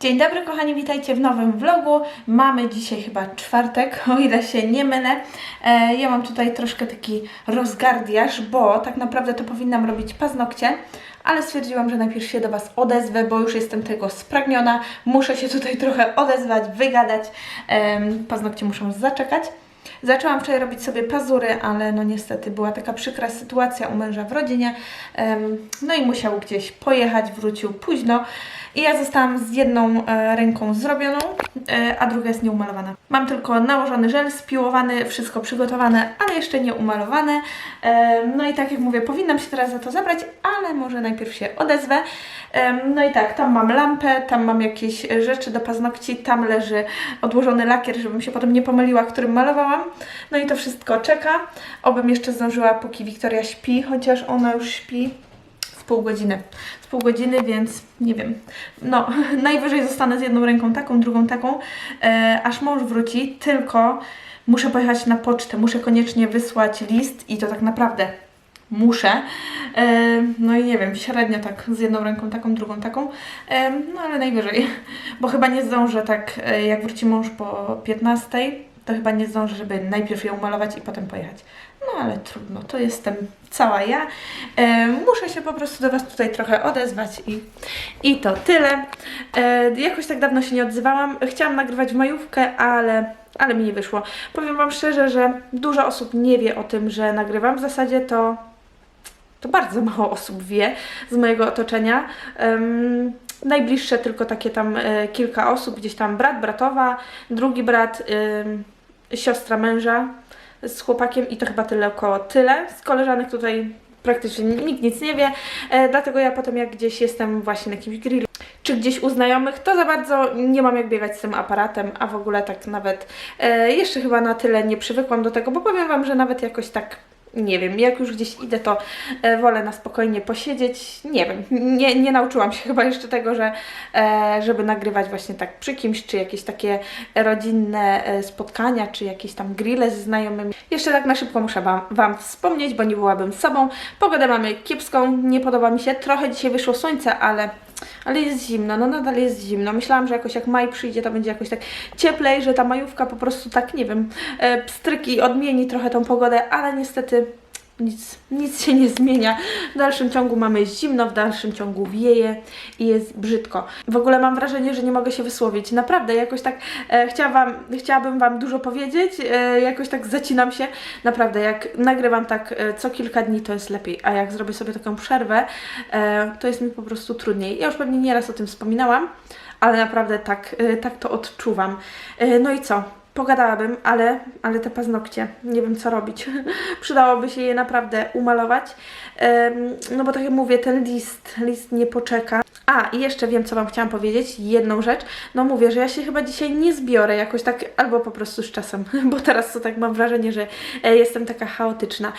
Dzień dobry kochani, witajcie w nowym vlogu. Mamy dzisiaj chyba czwartek, o ile się nie mylę. E, ja mam tutaj troszkę taki rozgardiaż, bo tak naprawdę to powinnam robić paznokcie, ale stwierdziłam, że najpierw się do Was odezwę, bo już jestem tego spragniona. Muszę się tutaj trochę odezwać, wygadać. Em, paznokcie muszą zaczekać. Zaczęłam wczoraj robić sobie pazury, ale no niestety była taka przykra sytuacja u męża w rodzinie. No i musiał gdzieś pojechać, wrócił późno. I ja zostałam z jedną e, ręką zrobioną, e, a druga jest nieumalowana. Mam tylko nałożony żel, spiłowany, wszystko przygotowane, ale jeszcze nie umalowane. E, no i tak jak mówię, powinnam się teraz za to zabrać, ale może najpierw się odezwę. E, no i tak, tam mam lampę, tam mam jakieś rzeczy do paznokci, tam leży odłożony lakier, żebym się potem nie pomyliła, którym malowałam. No i to wszystko czeka. Obym jeszcze zdążyła, póki Wiktoria śpi, chociaż ona już śpi pół godziny. Z pół godziny, więc nie wiem. No, najwyżej zostanę z jedną ręką taką, drugą taką, e, aż mąż wróci, tylko muszę pojechać na pocztę, muszę koniecznie wysłać list i to tak naprawdę muszę. E, no i nie wiem, średnio tak z jedną ręką taką, drugą taką, e, no ale najwyżej, bo chyba nie zdążę tak, e, jak wróci mąż po 15, to chyba nie zdążę, żeby najpierw je umalować i potem pojechać. No ale trudno, to jestem cała ja. E, muszę się po prostu do Was tutaj trochę odezwać i, i to tyle. E, jakoś tak dawno się nie odzywałam. Chciałam nagrywać w majówkę, ale, ale mi nie wyszło. Powiem Wam szczerze, że dużo osób nie wie o tym, że nagrywam. W zasadzie to to bardzo mało osób wie z mojego otoczenia. Em, najbliższe tylko takie tam e, kilka osób, gdzieś tam brat, bratowa, drugi brat, ym, siostra męża z chłopakiem i to chyba tyle około tyle. Z koleżanek tutaj praktycznie nikt nic nie wie, e, dlatego ja potem jak gdzieś jestem właśnie na jakimś grillu czy gdzieś u znajomych, to za bardzo nie mam jak biegać z tym aparatem, a w ogóle tak nawet e, jeszcze chyba na tyle nie przywykłam do tego, bo powiem Wam, że nawet jakoś tak nie wiem, jak już gdzieś idę, to e, wolę na spokojnie posiedzieć. Nie wiem, nie, nie nauczyłam się chyba jeszcze tego, że e, żeby nagrywać właśnie tak przy kimś, czy jakieś takie rodzinne e, spotkania, czy jakieś tam grille ze znajomymi. Jeszcze tak na szybko muszę wam, wam wspomnieć, bo nie byłabym sobą. Pogodę mamy kiepską, nie podoba mi się. Trochę dzisiaj wyszło słońce, ale ale jest zimno, no nadal jest zimno. Myślałam, że jakoś jak maj przyjdzie, to będzie jakoś tak cieplej, że ta majówka po prostu tak, nie wiem, e, pstryki odmieni trochę tą pogodę, ale niestety nic, nic się nie zmienia. W dalszym ciągu mamy zimno, w dalszym ciągu wieje i jest brzydko. W ogóle mam wrażenie, że nie mogę się wysłowić. Naprawdę, jakoś tak e, chciała wam, chciałabym Wam dużo powiedzieć, e, jakoś tak zacinam się. Naprawdę, jak nagrywam tak e, co kilka dni, to jest lepiej, a jak zrobię sobie taką przerwę, e, to jest mi po prostu trudniej. Ja już pewnie nieraz o tym wspominałam, ale naprawdę tak, e, tak to odczuwam. E, no i co? Pogadałabym, ale, ale te paznokcie, nie wiem co robić. Przydałoby się je naprawdę umalować. No bo tak jak mówię, ten list, list nie poczeka. A, i jeszcze wiem, co Wam chciałam powiedzieć, jedną rzecz. No mówię, że ja się chyba dzisiaj nie zbiorę jakoś tak, albo po prostu z czasem, bo teraz to tak mam wrażenie, że e, jestem taka chaotyczna.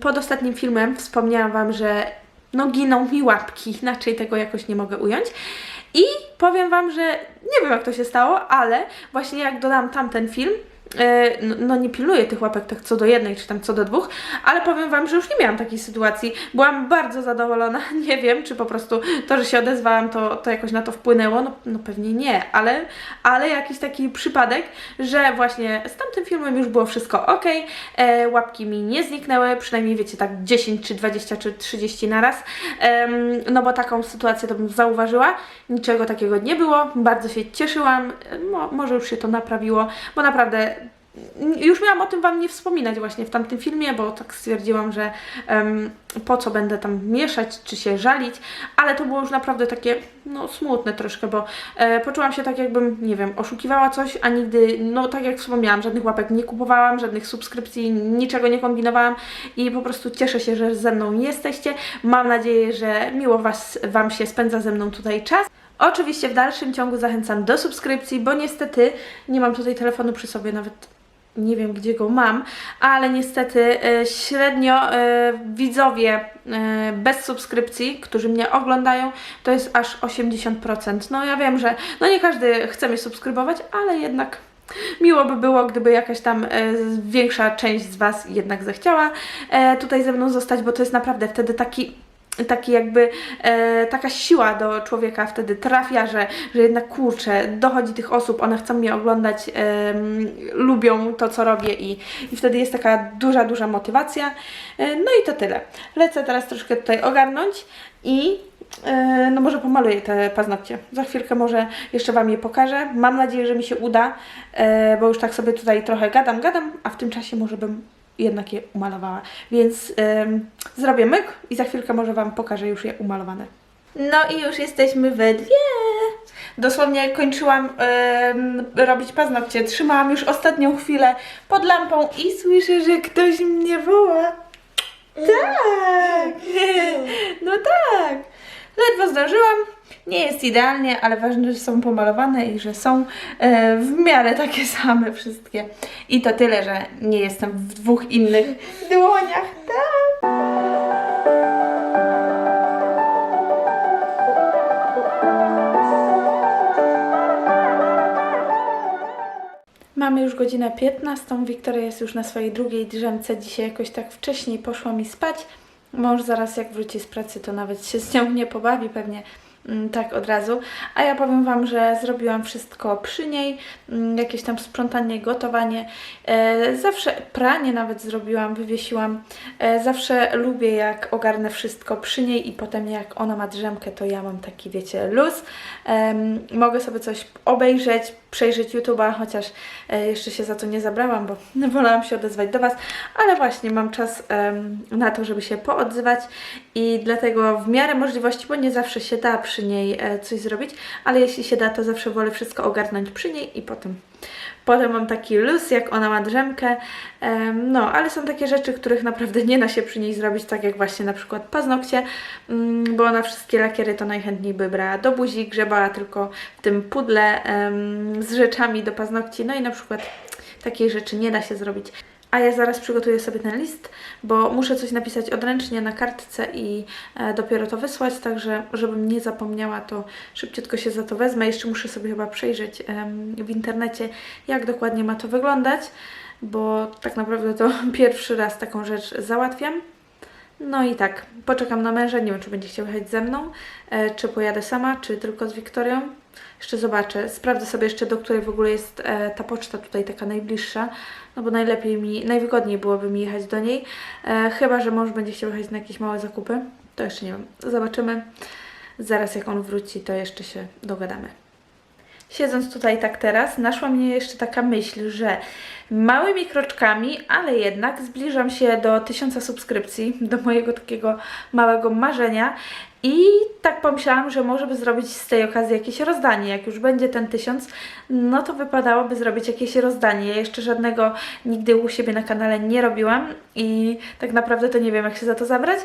Pod ostatnim filmem wspomniałam Wam, że no giną mi łapki, inaczej tego jakoś nie mogę ująć. I powiem Wam, że nie wiem jak to się stało, ale właśnie jak dodam tamten film, no, no nie piluję tych łapek tak co do jednej, czy tam co do dwóch, ale powiem Wam, że już nie miałam takiej sytuacji. Byłam bardzo zadowolona, nie wiem, czy po prostu to, że się odezwałam, to, to jakoś na to wpłynęło, no, no pewnie nie, ale, ale jakiś taki przypadek, że właśnie z tamtym filmem już było wszystko ok, e, łapki mi nie zniknęły, przynajmniej wiecie, tak 10 czy 20 czy 30 na raz, Em, no bo taką sytuację to bym zauważyła, niczego takiego nie było, bardzo się cieszyłam, E, mo, może już się to naprawiło, bo naprawdę już miałam o tym Wam nie wspominać właśnie w tamtym filmie, bo tak stwierdziłam, że em, po co będę tam mieszać, czy się żalić, ale to było już naprawdę takie, no smutne troszkę, bo e, poczułam się tak jakbym, nie wiem, oszukiwała coś, a nigdy, no tak jak wspomniałam, żadnych łapek nie kupowałam, żadnych subskrypcji, niczego nie kombinowałam i po prostu cieszę się, że ze mną jesteście. Mam nadzieję, że miło was, Wam się spędza ze mną tutaj czas. Oczywiście w dalszym ciągu zachęcam do subskrypcji, bo niestety nie mam tutaj telefonu przy sobie, nawet nie wiem gdzie go mam, ale niestety e, średnio e, widzowie e, bez subskrypcji, którzy mnie oglądają, to jest aż 80%. No ja wiem, że no nie każdy chce mnie subskrybować, ale jednak Miło by było, gdyby jakaś tam większa część z Was jednak zechciała tutaj ze mną zostać, bo to jest naprawdę wtedy taki taki jakby e, taka siła do człowieka wtedy trafia, że, że jednak kurczę, dochodzi tych osób, one chcą mnie oglądać, em, lubią to, co robię i, i wtedy jest taka duża, duża motywacja. E, no i to tyle. Lecę teraz troszkę tutaj ogarnąć i e, no może pomaluję te paznokcie. Za chwilkę może jeszcze Wam je pokażę. Mam nadzieję, że mi się uda, e, bo już tak sobie tutaj trochę gadam, gadam, a w tym czasie może bym jednak je umalowała. Więc em, zrobię myk i za chwilkę może Wam pokażę już je umalowane. No i już jesteśmy we dwie. Dosłownie kończyłam em, robić paznokcie. Trzymałam już ostatnią chwilę pod lampą i słyszę, że ktoś mnie woła. Tak! No tak! Ledwo zdążyłam. Nie jest idealnie, ale ważne, że są pomalowane i że są e, w miarę takie same wszystkie. I to tyle, że nie jestem w dwóch innych dłoniach. Tak! Mamy już godzinę 15. Wiktoria jest już na swojej drugiej drzemce. Dzisiaj jakoś tak wcześniej poszła mi spać. Mąż zaraz jak wróci z pracy, to nawet się z nią nie pobawi pewnie tak od razu. A ja powiem Wam, że zrobiłam wszystko przy niej. mm, Jakieś tam sprzątanie, gotowanie. E, zawsze pranie nawet zrobiłam, wywiesiłam. E, zawsze lubię jak ogarnę wszystko przy niej i potem jak ona ma drzemkę, to ja mam taki wiecie luz. Mogę sobie coś obejrzeć, przejrzeć YouTube'a, chociaż e, jeszcze się za to nie zabrałam, bo wolałam się odezwać do Was, ale właśnie mam czas na to, żeby się poodzywać i dlatego w miarę możliwości, bo nie zawsze się da przy niej e, coś zrobić, ale jeśli się da, to zawsze wolę wszystko ogarnąć przy niej i potem Potem mam taki luz, jak ona ma drzemkę. Em, no, ale są takie rzeczy, których naprawdę nie da się przy niej zrobić, tak jak właśnie na przykład paznokcie, mm, bo ona wszystkie lakiery to najchętniej by brała do buzi, grzebała tylko w tym pudle z rzeczami do paznokci. No i na przykład takiej rzeczy nie da się zrobić. A ja zaraz przygotuję sobie ten list, bo muszę coś napisać odręcznie na kartce i e, dopiero to wysłać, także żebym nie zapomniała, to szybciutko się za to wezmę. Jeszcze muszę sobie chyba przejrzeć w internecie, jak dokładnie ma to wyglądać, bo tak naprawdę to pierwszy raz taką rzecz załatwiam. No i tak, poczekam na męża, nie wiem czy będzie chciał jechać ze mną, e, czy pojadę sama, czy tylko z Wiktorią. Jeszcze zobaczę, sprawdzę sobie jeszcze do której w ogóle jest e, ta poczta tutaj taka najbliższa, no bo najlepiej mi, najwygodniej byłoby mi jechać do niej, e, chyba, że mąż będzie chciał jechać na jakieś małe zakupy, to jeszcze nie wiem, zobaczymy. Zaraz jak on wróci, to jeszcze się dogadamy. Siedząc tutaj tak teraz, naszła mnie jeszcze taka myśl, że małymi kroczkami, ale jednak zbliżam się do tysiąca subskrypcji, do mojego takiego małego marzenia i tak pomyślałam, że może by zrobić z tej okazji jakieś rozdanie. Jak już będzie ten tysiąc, no to wypadałoby zrobić jakieś rozdanie. Ja jeszcze żadnego nigdy u siebie na kanale nie robiłam i tak naprawdę to nie wiem, jak się za to zabrać,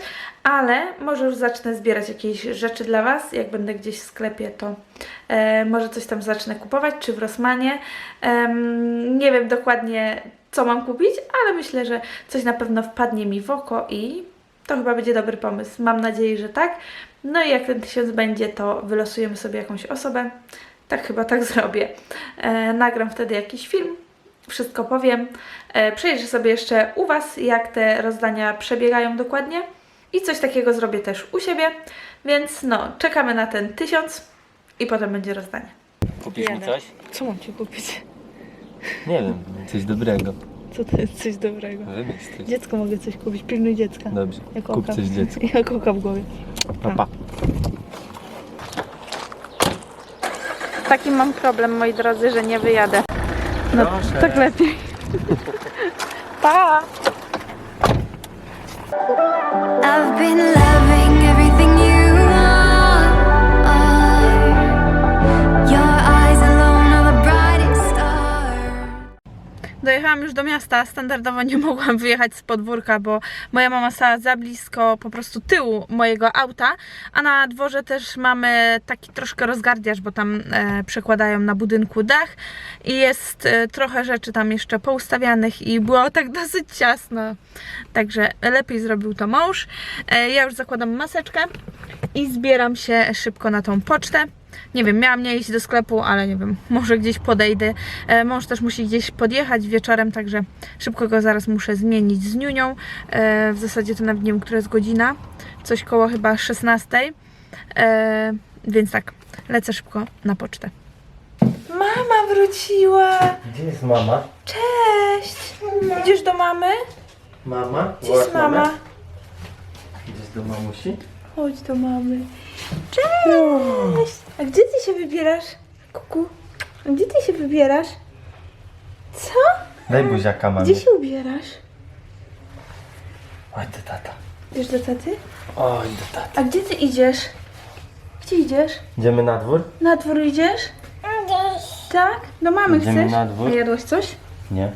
ale może już zacznę zbierać jakieś rzeczy dla Was. Jak będę gdzieś w sklepie, to e, może coś tam zacznę kupować, czy w Rossmanie. Em, nie wiem dokładnie, co mam kupić, ale myślę, że coś na pewno wpadnie mi w oko i to chyba będzie dobry pomysł. Mam nadzieję, że tak. No i jak ten tysiąc będzie, to wylosujemy sobie jakąś osobę. Tak chyba tak zrobię. E, nagram wtedy jakiś film, wszystko powiem. E, przejrzę sobie jeszcze u Was, jak te rozdania przebiegają dokładnie. I coś takiego zrobię też u siebie. Więc no, czekamy na ten tysiąc i potem będzie rozdanie. Kupisz mi coś? Co mam ci kupić? Nie wiem, coś dobrego. Co to jest coś dobrego? Wymyśl coś. Dziecko mogę coś kupić, pilnuj dziecka. Dobrze, Jak kup oka. coś dziecku. Jak oka w głowie. Pa, pa. Taki mam problem, moi drodzy, że nie wyjadę. No, Proszę. tak lepiej. pa! I've been loving Dojechałam już do miasta. Standardowo nie mogłam wyjechać z podwórka, bo moja mama stała za blisko po prostu tyłu mojego auta, a na dworze też mamy taki troszkę rozgardiaż, bo tam e, przekładają na budynku dach i jest e, trochę rzeczy tam jeszcze poustawianych i było tak dosyć ciasno. Także lepiej zrobił to mąż. E, ja już zakładam maseczkę i zbieram się szybko na tą pocztę. Nie wiem, miałam nie iść do sklepu, ale nie wiem, może gdzieś podejdę. E, mąż też musi gdzieś podjechać wieczorem, także szybko go zaraz muszę zmienić z niunią. E, w zasadzie to nawet nie wiem, która jest godzina. Coś koło chyba 16. E, więc tak, lecę szybko na pocztę. Mama wróciła! Gdzie jest mama? Cześć! Idziesz do mamy? Mama? Gdzie jest mama? Idziesz do mamusi? Chodź do mamy. Cześć! A gdzie ty się wybierasz? Kuku, a gdzie ty się wybierasz? Co? Daj buziaka mamie. Gdzie się ubierasz? Oj, do tata. Idziesz do taty? Oj, do tata. A gdzie ty idziesz? Gdzie idziesz? Idziemy na dwór? Na dwór idziesz? Tak? Do mamy Idziemy chcesz? na dwór. A jadłeś coś? Nie.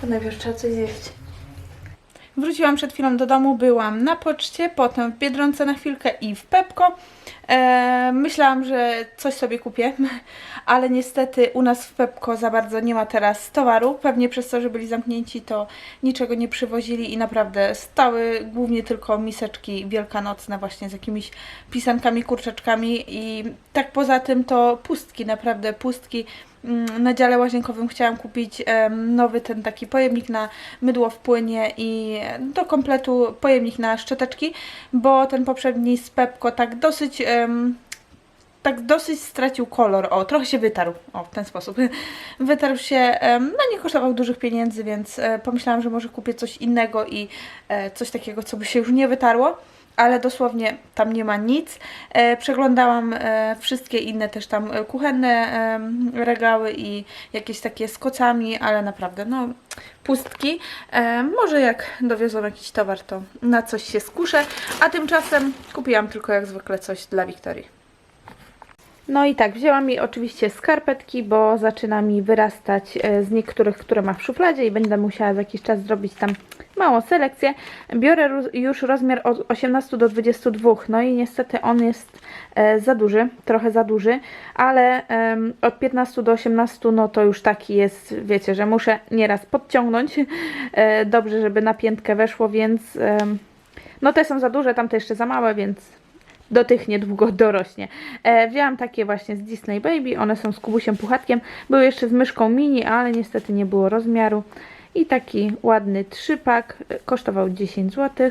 To najpierw trzeba coś zjeść. Wróciłam przed chwilą do domu, byłam na poczcie, potem w Biedronce na chwilkę i w Pepko. E, myślałam, że coś sobie kupię, ale niestety u nas w Pepko za bardzo nie ma teraz towaru. Pewnie przez to, że byli zamknięci, to niczego nie przywozili i naprawdę stały głównie tylko miseczki wielkanocne właśnie z jakimiś pisankami, kurczaczkami i tak poza tym to pustki, naprawdę pustki. Mm, Na dziale łazienkowym chciałam kupić nowy ten taki pojemnik na mydło w płynie i do kompletu pojemnik na szczoteczki, bo ten poprzedni z Pepko tak dosyć em, tak dosyć stracił kolor. O, trochę się wytarł. O, w ten sposób. Wytarł się, em, no nie kosztował dużych pieniędzy, więc e, pomyślałam, że może kupię coś innego i e, coś takiego, co by się już nie wytarło. Ale dosłownie tam nie ma nic. E, przeglądałam e, wszystkie inne też tam e, kuchenne regały i jakieś takie z kocami, ale naprawdę no pustki. Może jak dowiozą jakiś towar, to na coś się skuszę. A tymczasem kupiłam tylko jak zwykle coś dla Wiktorii. No i tak, wzięłam mi oczywiście skarpetki, bo zaczyna mi wyrastać e, z niektórych, które ma w szufladzie i będę musiała za jakiś czas zrobić tam małą selekcję. Biorę już rozmiar od 18 do 22, no i niestety on jest e, za duży, trochę za duży, ale od 15 do 18 no to już taki jest, wiecie, że muszę nieraz podciągnąć, e, dobrze, żeby na piętkę weszło, więc no te są za duże, tamte jeszcze za małe, więc do tych niedługo dorośnie. E, takie właśnie z Disney Baby, one są z Kubusiem Puchatkiem. Były jeszcze z myszką mini, ale niestety nie było rozmiaru. I taki ładny trzypak, e, kosztował 10 zł.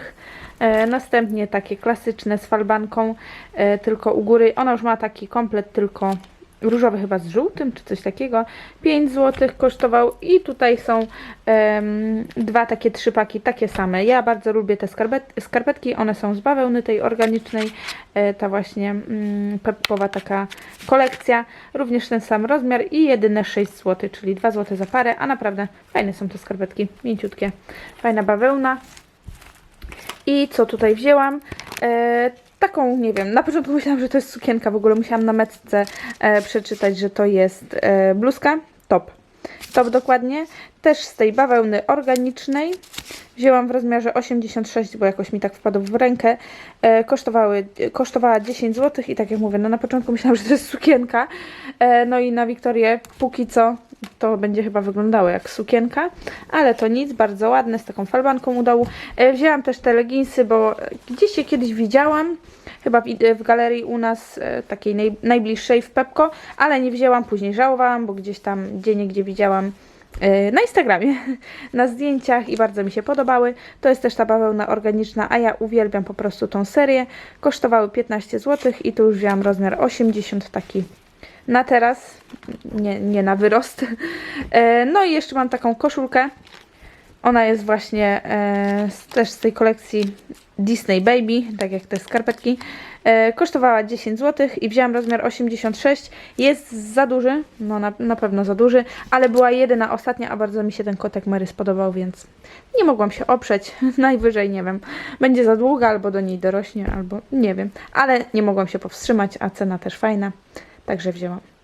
E, następnie takie klasyczne z falbanką, e, tylko u góry. Ona już ma taki komplet, tylko różowy chyba z żółtym, czy coś takiego. 5 zł kosztował i tutaj są em, dwa takie trzypaki, takie same. Ja bardzo lubię te skarbet, skarpetki, one są z bawełny tej organicznej, e, ta właśnie mm, peppowa taka kolekcja. Również ten sam rozmiar i jedyne 6 zł, czyli 2 zł za parę, a naprawdę fajne są te skarpetki, mięciutkie. Fajna bawełna. I co tutaj wzięłam? E, taką, nie wiem, na początku myślałam, że to jest sukienka, w ogóle musiałam na metce e, przeczytać, że to jest e, bluzka, top. Top dokładnie, też z tej bawełny organicznej. Wzięłam w rozmiarze 86, bo jakoś mi tak wpadł w rękę. E, kosztowały, kosztowała 10 zł i tak jak mówię, no na początku myślałam, że to jest sukienka. E, no i na Wiktorię póki co to będzie chyba wyglądało jak sukienka, ale to nic, bardzo ładne, z taką falbanką u dołu. E, wzięłam też te leginsy, bo gdzieś je kiedyś widziałam, chyba w, w galerii u nas e, takiej naj, najbliższej w Pepko, ale nie wzięłam, później żałowałam, bo gdzieś tam gdzie niegdzie widziałam e, na Instagramie, na zdjęciach i bardzo mi się podobały. To jest też ta bawełna organiczna, a ja uwielbiam po prostu tą serię. Kosztowały 15 zł i tu już wzięłam rozmiar 80, taki na teraz, nie, nie na wyrost. E, No i jeszcze mam taką koszulkę. Ona jest właśnie e, z, też z tej kolekcji Disney Baby, tak jak te skarpetki. E, kosztowała 10 zł i wzięłam rozmiar 86. Jest za duży, no na, na pewno za duży, ale była jedyna ostatnia, a bardzo mi się ten kotek Mary spodobał, więc nie mogłam się oprzeć. Najwyżej, nie wiem, będzie za długa, albo do niej dorośnie, albo nie wiem. Ale nie mogłam się powstrzymać, a cena też fajna, także wzięłam.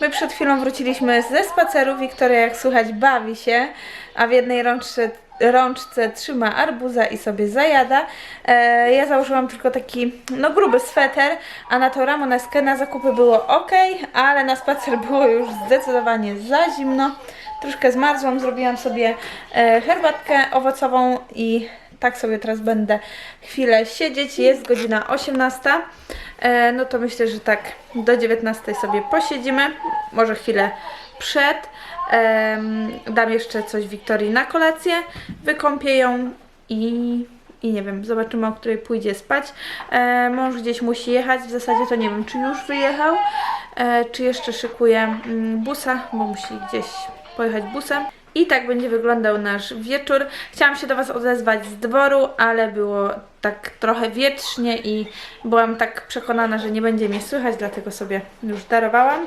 My przed chwilą wróciliśmy ze spaceru. Wiktoria, jak słychać, bawi się, a w jednej rączce rączce trzyma arbuza i sobie zajada. E, ja założyłam tylko taki, no gruby sweter, a na to ramoneskę na zakupy było ok, ale na spacer było już zdecydowanie za zimno. Troszkę zmarzłam, zrobiłam sobie e, herbatkę owocową i tak sobie teraz będę chwilę siedzieć. Jest godzina 18. E, no to myślę, że tak do 19 sobie posiedzimy. Może chwilę przed. Dam jeszcze coś Wiktorii na kolację. Wykąpię ją i, i nie wiem, zobaczymy o której pójdzie spać. E, mąż gdzieś musi jechać. W zasadzie to nie wiem, czy już wyjechał, e, czy jeszcze szykuje mm, busa, bo musi gdzieś pojechać busem. I tak będzie wyglądał nasz wieczór. Chciałam się do Was odezwać z dworu, ale było tak trochę wietrznie i byłam tak przekonana, że nie będzie mnie słychać, dlatego sobie już darowałam.